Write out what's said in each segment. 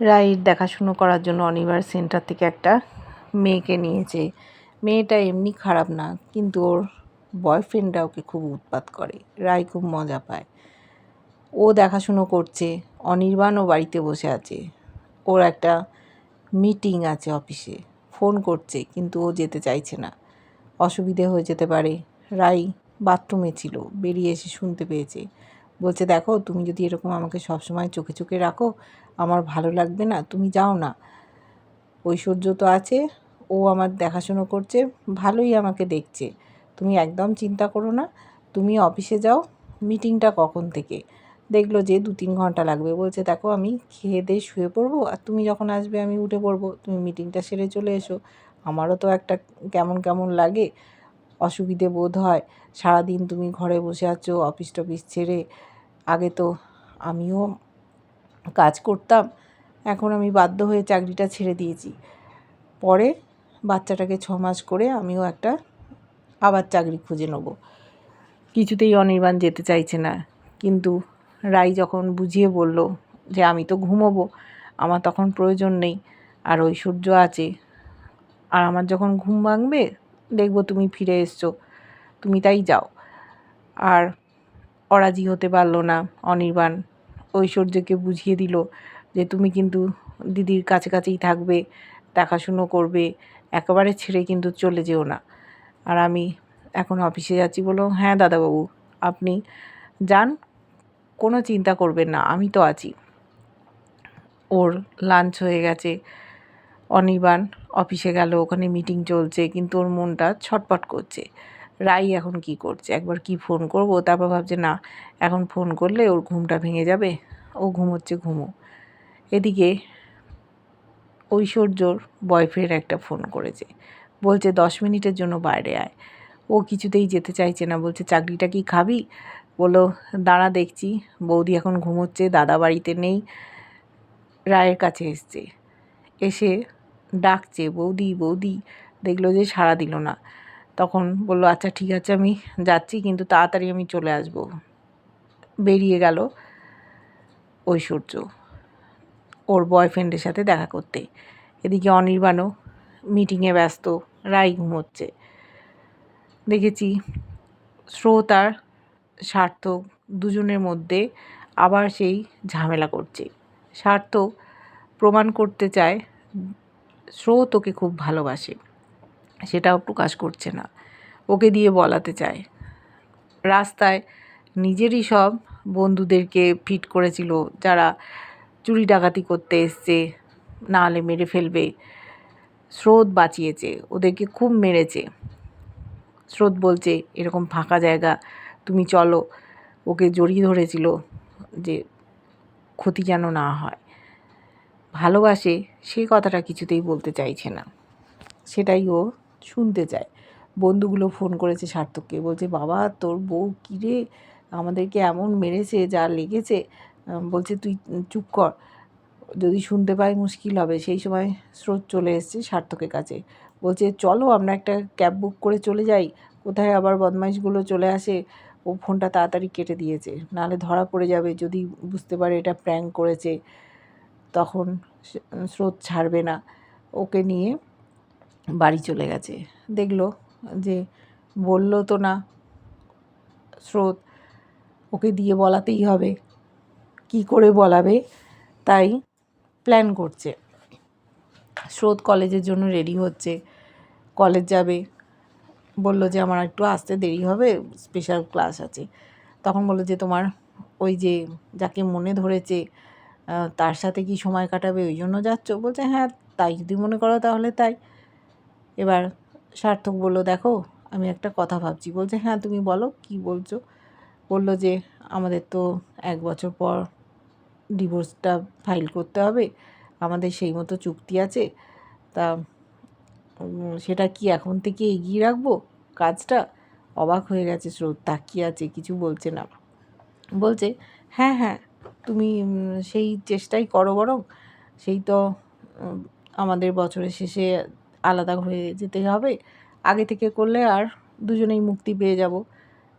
Ride দেখাশুনো করার জন্য অনিবার সেন্টার থেকে একটা মেয়েকে নিয়েছে। মেয়েটা এমনি খারাপ না, কিন্তু ওর বয়ফ্রেন্ডরা ওকে খুব উৎপাত করে, রাই খুব মজা পায়। ও দেখাশুনো করছে অনির্বাণও বাড়িতে বসে আছে। ওর একটা মিটিং আছে অফিসে, ফোন করছে, কিন্তু ও যেতে চাইছে না। অসুবিধে হয়ে যেতে পারে। রাই বাথরুমে ছিল, বেরিয়ে এসে শুনতে পেয়েছে। বলছে, দেখো, তুমি যদি এরকম আমাকে সবসময় চোখে চোখে রাখো আমার ভালো লাগবে না, তুমি যাও না। ঐশ্বর্য তো আছে, ও আমার দেখাশুনো করছে, ভালোই আমাকে দেখছে। তুমি একদম চিন্তা করো না, তুমি অফিসে যাও, মিটিংটা কখন থেকে? দেখল যে দু তিন ঘণ্টা লাগবে, বলছে দেখো আমি খেয়ে দিয়ে শুয়ে পড়ব, আর তুমি যখন আসবে আমি উঠে পড়ব, তুমি মিটিংটা সেরে চলে এসো। আমারও তো একটা কেমন কেমন লাগে, অসুবিধে বোধ হয়, সারাদিন তুমি ঘরে বসে আছো, অফিস টফিস ছেড়ে, আগে তো আমিও কাজ করতাম, এখন আমি বাধ্য হয়ে চাকরিটা ছেড়ে দিয়েছি। পরে বাচ্চাটাকে ছ মাস করে আমিও একটা আবার চাকরি খুঁজে নেব। কিছুতেই অনির্বাণ যেতে চাইছে না। কিন্তু রাই যখন বুঝিয়ে বলল যে আমি তো ঘুমোবো, আমার তখন প্রয়োজন নেই, আর ঐশ্বর্য আছে। আর আমার যখন ঘুম ভাঙবে, দেখব তুমি ফিরে এসছো, তুমি তাই যাও। আর অরাজি হতে পারল না অনির্বাণ। ঐশ্বর্যকে বুঝিয়ে দিল যে তুমি কিন্তু দিদির কাছে কাছেই থাকবে, দেখাশুনো করবে, একেবারে ছেড়ে কিন্তু চলে যেও না। আর আমি এখন অফিসে যাচ্ছি বলো হ্যাঁ দাদাবাবু, আপনি যান, কোনো চিন্তা করবেন না, আমি তো আছি। ওর লাঞ্চ হয়ে গেছে, অনির্বাণ অফিসে গেল, ওখানে মিটিং চলছে, কিন্তু ওর মনটা ছটপট করছে। রাই এখন কি করছে? একবার কি ফোন করব? তারপর ভাবছে, না, এখন ফোন করলে ওর ঘুমটা ভেঙে যাবে। ও ঘুমোচ্ছে, ঘুমো। এদিকে ঐশ্বর্যর বয়ফ্রেন্ড একটা ফোন করেছে। বলছে, দশ মিনিটের জন্য বাইরে আয়। ও কিছুতেই যেতে চাইছে না। বলছে, চাকরিটা কি খাবি? বলল, দাঁড়া, দেখছি। বৌদি এখন ঘুমোচ্ছে, দাদা বাড়িতে নেই। রায়ের কাছে এসছে। এসে ডাকছে, বৌদি বৌদি। দেখল যে সাড়া দিল না। তখন বলল আচ্ছা ঠিক আছে, আমি যাচ্ছি, কিন্তু তাড়াতাড়ি আমি চলে আসব। বেরিয়ে গেল ঐশ্বর্য, ওর বয়ফ্রেন্ডের সাথে দেখা করতে। এদিকে অনির্বাণও মিটিংয়ে ব্যস্ত, রাই ঘুমোচ্ছে। দেখেছি স্রোত আর সার্থক দুজনের মধ্যে আবার সেই ঝামেলা করছে। সার্থক প্রমাণ করতে চায় স্রোত ওকে খুব ভালোবাসে। সেটাও প্রকাশ করছে না। ওকে দিয়ে বলাতে চায়। রাস্তায় নিজেরই সব বন্ধুদেরকে ফিট করেছিল, যারা চুরি ডাকাতি করতে এসছে নাহলে মেরে ফেলবে, স্রোত বাঁচিয়েছে, ওদেরকে খুব মেরেছে। স্রোত বলছে, এরকম ফাঁকা জায়গা, তুমি চলো। ওকে জড়িয়ে ধরেছিল যে ক্ষতি যেন না হয়। ভালোবাসে সেই কথাটা কিছুতেই বলতে চাইছে না। সেটাই ও শুনতে চায়। বন্ধুগুলো ফোন করেছে সার্থককে, বলছে, বাবা, তোর বউ কিরে? আমাদেরকে এমন মেরেছে, যা লেগেছে। বলছে, তুই চুপ কর। যদি শুনতে পাই মুশকিল হবে। সেই সময় স্রোত চলে এসছে সার্থকের কাছে। বলছে, চলো, আমরা একটা ক্যাব বুক করে চলে যাই। কোথায় আবার বদমাইশগুলো চলে আসে? ও ফোনটা তাড়াতাড়ি কেটে দিয়েছে। নাহলে ধরা পড়ে যাবে যদি বুঝতে পারে এটা প্র্যাঙ্ক করেছে। তখন স্রোত ছাড়বে না। ওকে নিয়ে বাড়ি চলে গেছে। দেখল যে বলল তো না স্রোত, ওকে দিয়ে বলাতেই হবে। কি করে বলাবে? তাই প্ল্যান করছে। স্রোত কলেজের জন্য রেডি হচ্ছে। কলেজ যাবে। বলল যে আমার একটু আসতে দেরি হবে স্পেশাল ক্লাস আছে। তখন বলল যে তোমার ওই যে যাকে মনে ধরেছে তার সাথে কি সময় কাটাবে, ওই জন্য যাচ্ছ? বলছে হ্যাঁ তাই যদি মনে করো তাহলে তাই। এবার সার্থক বলল, দেখো, আমি একটা কথা ভাবছি। বলছে হ্যাঁ তুমি বলো, কি বলছো? বলল যে, আমাদের তো এক বছর পর ডিভোর্সটা ফাইল করতে হবে। আমাদের সেই মতো চুক্তি আছে। তা সেটা কি এখন থেকে এগিয়ে রাখব? কাজটা? অবাক হয়ে গেছে স্রোত, তাকিয়ে আছে, কিছু বলছে না। বলছে হ্যাঁ হ্যাঁ তুমি সেই চেষ্টাই করো বরং। সেই তো আমাদের বছরের শেষে আলাদা হয়ে যেতে হবে। আগে থেকে করলে আর দুজনেই মুক্তি পেয়ে যাব।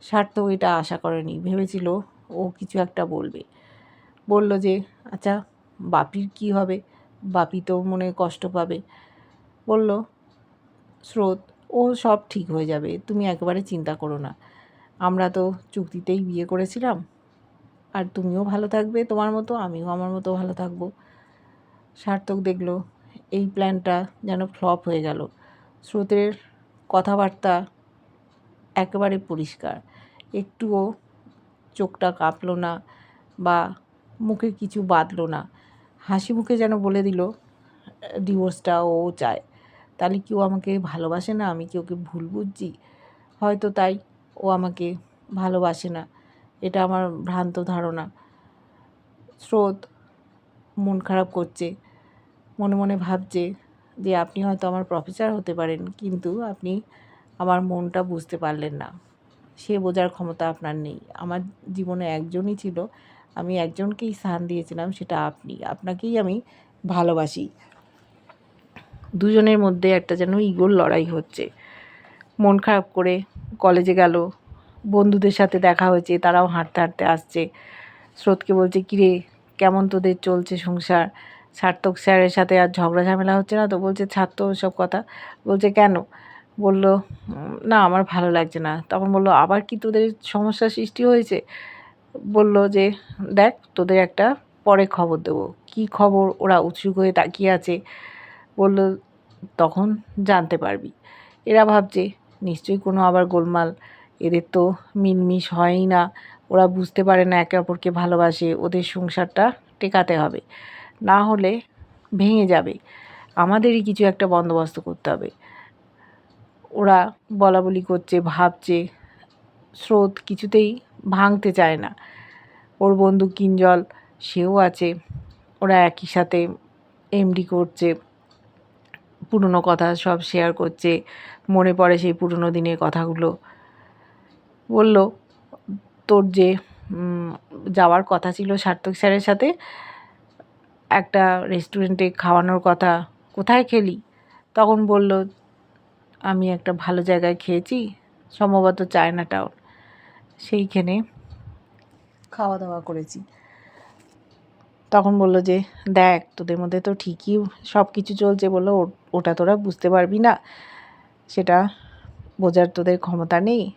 সার্থক এটা আশা করেনি। ভেবেছিল ও কিছু একটা বলবে। বলল যে আচ্ছা বাপির কি হবে? বাপি তো মনে কষ্ট পাবে। বলল, স্রোত, ও সব ঠিক হয়ে যাবে। তুমি একেবারে চিন্তা করো না। আমরা তো চুক্তিতেই বিয়ে করেছিলাম। আর তুমিও ভালো থাকবে তোমার মতো, আমিও আমার মতো ভালো থাকব। সার্থক দেখল এই প্ল্যানটা যেন ফ্লপ হয়ে গেল। স্রোতের কথাবার্তা একেবারে পরিষ্কার। একটুও চোখটা কাঁপলো না বা মুখে কিছু বাঁধলো না। হাসি মুখে যেন বলে দিল, ডিভোর্সটা ও চায়। তাহলে কি ও আমাকে ভালোবাসে না? আমি কি ওকে ভুল বুঝছি? হয়তো তাই ও আমাকে ভালোবাসে না। এটা আমার ভ্রান্ত ধারণা। স্রোত মন খারাপ করছে। মনে মনে ভাবছে যে আপনি হয়তো আমার প্রফেসর হতে পারেন, কিন্তু আপনি আমার মনটা বুঝতে পারলেন না। সে বোঝার ক্ষমতা আপনার নেই। আমার জীবনে একজনই ছিল। আমি একজনকেই স্থান দিয়েছিলাম, সেটা আপনি। আপনাকেই আমি ভালোবাসি। দুজনের মধ্যে একটা যেন ইগোর লড়াই হচ্ছে। মন খারাপ করে কলেজে গেল। বন্ধুদের সাথে দেখা হয়েছে, তারাও হাঁটতে হাঁটতে আসছে। স্রোতকে বলছে, কিরে, কেমন তোদের চলছে সংসার? সার্থক স্যারের সাথে আর ঝগড়া ঝামেলা হচ্ছে না তো বলছে ছাড়তো সব কথা। বলছে, কেন? বলল, না, আমার ভালো লাগছে না। তখন বলল, আবার কি তোদের সমস্যা সৃষ্টি হয়েছে? বলল যে, দেখ, তোদের একটা পরে খবর দেবো। কি খবর? ওরা উৎসুক হয়ে তাকিয়ে আছে। বলল, তখন জানতে পারবি। এরা ভাবছে, নিশ্চয়ই কোনো আবার গোলমাল। এদের তো মিনমিশ হয়ই না। ওরা বুঝতে পারে না একে অপরকে ভালোবাসে। ওদের সংসারটা টেকাতে হবে। না হলে ভেঙে যাবে। আমাদেরই কিছু একটা বন্দোবস্ত করতে হবে। ওরা বলা বলি করছে, ভাবছে, স্রোত কিছুতেই ভাঙতে চায় না। ওর বন্ধু কিঞ্জল, সেও আছে। ওরা একই সাথে এমডি করছে, পুরনো কথা সব শেয়ার করছে। মনে পড়ে সেই পুরনো দিনের কথাগুলো। বলল, তোর যে যাওয়ার কথা ছিল সার্থক স্যারের সাথে একটা রেস্টুরেন্টে খাওয়ানোর কথা, কোথায় খেলি? তখন বলল, আমি একটা ভালো জায়গায় খেয়েছি, সম্ভবত চায়না টাউন। সেইখানে খাওয়া দাওয়া করেছি। তখন বলল যে, দেখ, তোদের মধ্যে তো ঠিকই সব কিছু চলছে। বলল ওটা তোরা বুঝতে পারবি না। সেটা বোঝার তোদের ক্ষমতা নেই।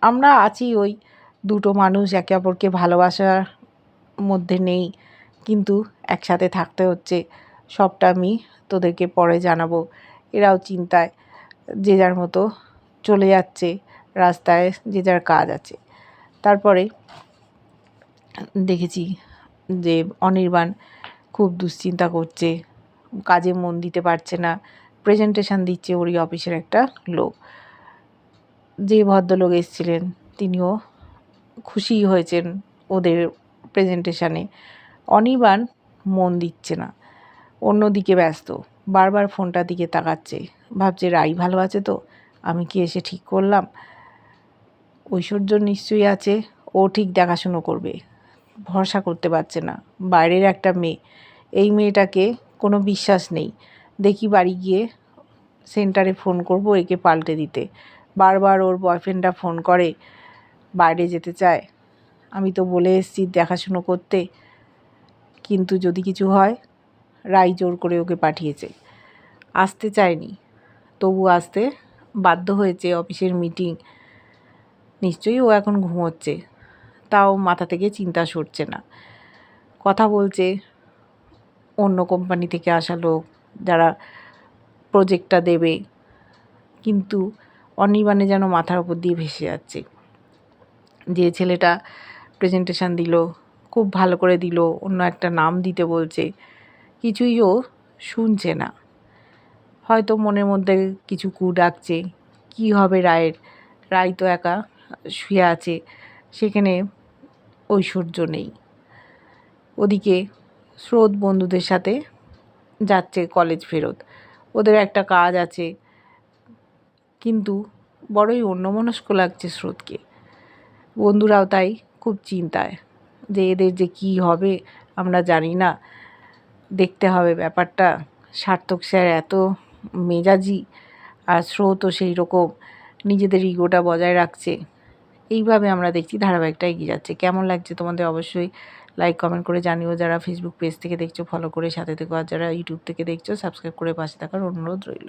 আমরা আছি ওই দুটো মানুষ, একে অপরকে ভালোবাসার মধ্যে নেই। কিন্তু একসাথে থাকতে হচ্ছে। সবটা আমি তোদেরকে পরে জানাব। এরাও চিন্তায় যে যার মতো চলে যাচ্ছে রাস্তায়, যে যার কাজ আছে। তারপরে দেখেছি যে অনির্বাণ খুব দুশ্চিন্তা করছে। কাজে মন দিতে পারছে না। প্রেজেন্টেশন দিচ্ছে ওরই অফিসের একটা লোক। যে ভদ্রলোক এসেছিলেন, তিনিও খুশি হয়েছেন ওদের প্রেজেন্টেশানে অনির্বাণ মন দিচ্ছে না। অন্যদিকে ব্যস্ত। বারবার ফোনটার দিকে তাকাচ্ছে। ভাবছে, রাই ভালো আছে তো? আমি কি এসে ঠিক করলাম? ঐশ্বর্য নিশ্চয়ই আছে। ও ঠিক দেখাশুনো করবে। ভরসা করতে পারছে না। বাইরের একটা মেয়ে। এই মেয়েটাকে কোনো বিশ্বাস নেই। দেখি বাড়ি গিয়ে সেন্টারে ফোন করব একে পাল্টে দিতে। বারবার ওর বয়ফ্রেন্ডটা ফোন করে, বাইরে যেতে চায়? আমি তো বলে এসেছি দেখাশুনো করতে। কিন্তু যদি কিছু হয়, রাই জোর করে ওকে পাঠিয়েছে। আসতে চায়নি। তবু আসতে বাধ্য হয়েছে অফিসের মিটিং। নিশ্চয়ই ও এখন ঘুমোচ্ছে। তাও মাথা থেকে চিন্তা সরছে না। কথা বলছে অন্য কোম্পানি থেকে আসা লোক যারা প্রজেক্টটা দেবে। কিন্তু অনির্বাণে যেন মাথার উপর দিয়ে ভেসে যাচ্ছে। যে ছেলেটা প্রেজেন্টেশান দিল খুব ভালো করে দিল, অন্য একটা নাম দিতে বলছে। কিছুই ও শুনছে না। হয়তো মনের মধ্যে কিছু কু ডাকছে, কী হবে রায়ের? রায় তো একা শুয়ে আছে, সেখানে ঐশ্বর্য নেই। ওদিকে স্রোত বন্ধুদের সাথে যাচ্ছে কলেজ ফেরত। ওদের একটা কাজ আছে, কিন্তু বড়ই অন্যমনস্ক লাগছে স্রোতকে। বন্ধুরাও তাই খুব চিন্তায়। যে এদের যে কী হবে, আমরা জানি না। দেখতে হবে ব্যাপারটা। সার্থক স্যার এত মেজাজি আর স্রোতও সেই রকম নিজেদের ইগোটা বজায় রাখছে। এইভাবে আমরা দেখছি ধারাবাহিকটা এগিয়ে যাচ্ছে। কেমন লাগছে তোমাদের অবশ্যই লাইক কমেন্ট করে জানিও। যারা ফেসবুক পেজ থেকে দেখছ ফলো করে সাথে থেকো। আর যারা ইউটিউব থেকে দেখছ সাবস্ক্রাইব করে পাশে থাকার অনুরোধ রইল।